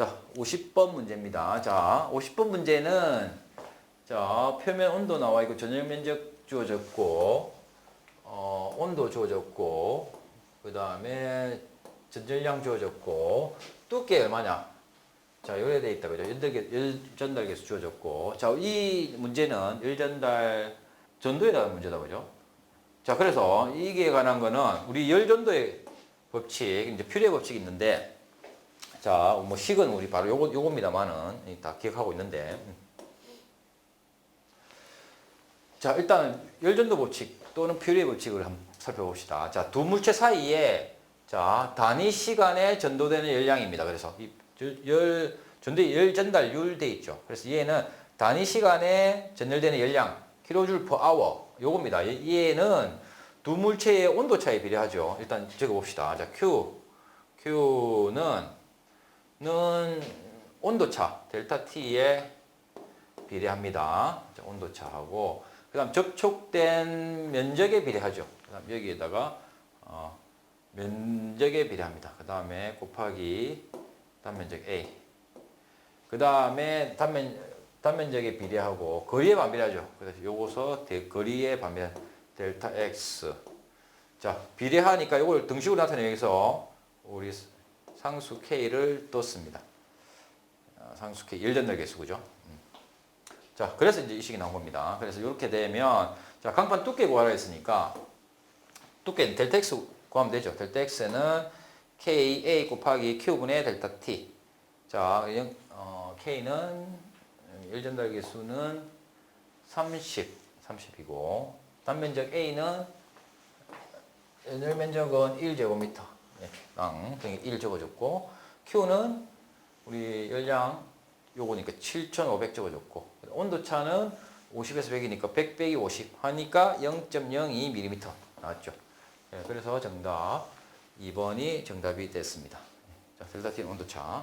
자, 50번 문제입니다. 자, 50번 문제는 자, 표면 온도 나와 있고 전열 면적 주어졌고 어, 온도 주어졌고 그다음에 전전량 주어졌고 두께 얼마냐? 자, 요래 돼 있다 그죠? 열 전달계수 주어졌고. 자, 이 문제는 열 전달 전도에 대한 문제다 그죠? 자, 그래서 이게 관한 거는 우리 열 전도의 법칙, 이제 필요의 법칙이 있는데 자, 뭐 식은 우리 바로 요거 요겁니다만은 다 기억하고 있는데. 자, 일단 열전도 법칙 또는 퓨리의 법칙을 한번 살펴봅시다. 자, 두 물체 사이에 자, 단위 시간에 전도되는 열량입니다. 그래서 이 열 전도 열 전달률 돼 있죠. 그래서 얘는 단위 시간에 전달되는 열량 킬로줄 per hour 요겁니다. 얘- 얘는 두 물체의 온도 차에 비례하죠. 일단 적어 봅시다. 자, Q Q는 는 온도차 델타 T에 비례합니다. 자, 온도차하고 그 다음 접촉된 면적에 비례하죠. 그 다음 여기에다가 어, 면적에 비례합니다. 그 다음에 곱하기 단면적 A. 그 다음에 단면 단면적에 비례하고 거리에 반비례하죠. 그래서 요거서 대- 거리에 반비례 델타 X. 자, 비례하니까 이걸 등식으로 나타내기 위해서 우리 상수 K를 떴습니다. 어, 상수 K 일전달 개수죠. 음. 자, 그래서 이제 이 식이 나온 겁니다. 그래서 이렇게 되면 자, 강판 두께 구하라 했으니까 두께는 델타 X 구하면 되죠. 델타 X는 KA 곱하기 Q분의 델타 T. 자, 영- 어, K는 일전달 개수는 30, 30이고 단면적 A는 연열 면적은 1제곱미터 당 등에 1 적어줬고 Q는 우리 열량 요거니까 7,500 적어줬고 온도차는 50에서 100이니까 100 빼기 50 하니까 0.02mm 나왔죠. 예, 그래서 정답 2번이 정답이 됐습니다. 자, 델타 T는 온도차.